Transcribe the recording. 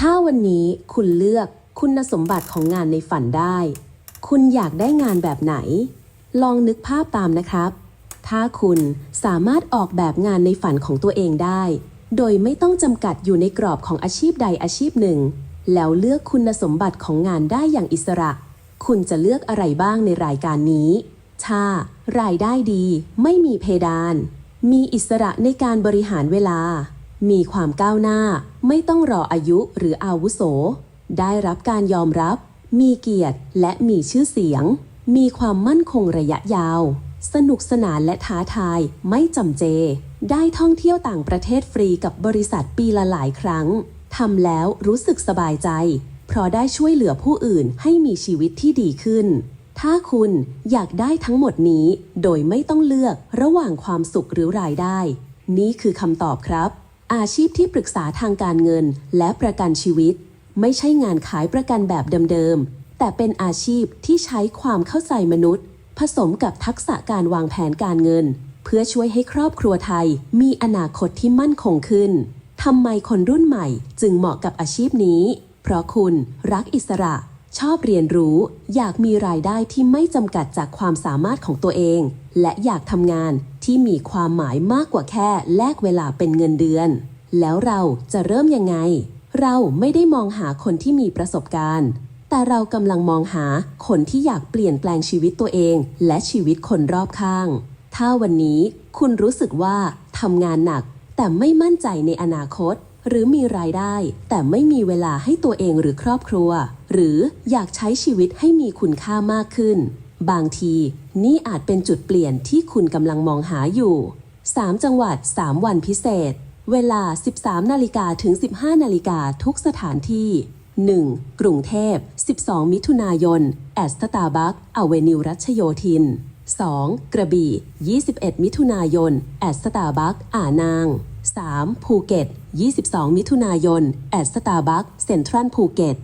ถ้าวันนี้คุณเลือกคุณสมบัติของงานในฝันได้ คุณอยากได้งานแบบไหน ลองนึกภาพตามนะครับ ถ้าคุณสามารถออกแบบงานในฝันของตัวเองได้ โดยไม่ต้องจำกัดอยู่ในกรอบของอาชีพใดอาชีพหนึ่ง แล้วเลือกคุณสมบัติของงานได้อย่างอิสระ คุณจะเลือกอะไรบ้างในรายการนี้ ถ้ารายได้ดี ไม่มีเพดาน มีอิสระในการบริหารเวลา มีความก้าวหน้า ไม่ต้องรออายุหรืออาวุโส ได้รับการยอมรับ มีเกียรติและมีชื่อเสียง มีความมั่นคงระยะยาว สนุกสนานและท้าทาย ไม่จำเจ ได้ท่องเที่ยวต่างประเทศฟรีกับบริษัทปีละหลายครั้ง ทำแล้วรู้สึกสบายใจ เพราะได้ช่วยเหลือผู้อื่นให้มีชีวิตที่ดีขึ้น ถ้าคุณอยากได้ทั้งหมดนี้ โดยไม่ต้องเลือกระหว่างความสุขหรือรายได้ นี่คือคำตอบครับ อาชีพที่ปรึกษาทางการเงินและประกันชีวิต ไม่ใช่งานขายประกันแบบเดิมๆ แต่เป็นอาชีพที่ใช้ความเข้าใจมนุษย์ ผสมกับทักษะการวางแผนการเงิน เพื่อช่วยให้ครอบครัวไทย มีอนาคตที่มั่นคงขึ้นทำไมคนรุ่นใหม่จึงเหมาะกับอาชีพนี้ เพราะคุณรักอิสระ ชอบเรียนรู้ อยากมีรายได้ที่ไม่จำกัดจากความสามารถของตัวเอง และอยากทำงานที่มีความหมายมากกว่าแค่แลกเวลาเป็นเงินเดือน แล้วเราจะเริ่มยังไง เราไม่ได้มองหาคนที่มีประสบการณ์ แต่เรากำลังมองหาคนที่อยากเปลี่ยนแปลงชีวิตตัวเอง และชีวิตคนรอบข้าง ถ้าวันนี้คุณรู้สึกว่าทำงานหนัก แต่ไม่มั่นใจในอนาคต หรือมีรายได้ แต่ไม่มีเวลาให้ตัวเองหรือครอบครัว หรืออยากใช้ชีวิตให้มีคุณค่ามากขึ้น บางทีนี่อาจเป็นจุดเปลี่ยนที่คุณกำลังมองหาอยู่ 3 จังหวัด 3 วันพิเศษ เวลา 13 นาฬิกาถึง 15 นาฬิกาทุกสถานที่ 1. กรุงเทพ 12 มิถุนายน แอสตาร์บัคอเวนิวรัชโยธิน 2. กระบี่ 21 มิถุนายน แอสตาร์บัคอ่านาง 3. ภูเก็ต 22 มิถุนายน แอสตาร์บัคเซ็นทรัลภูเก็ต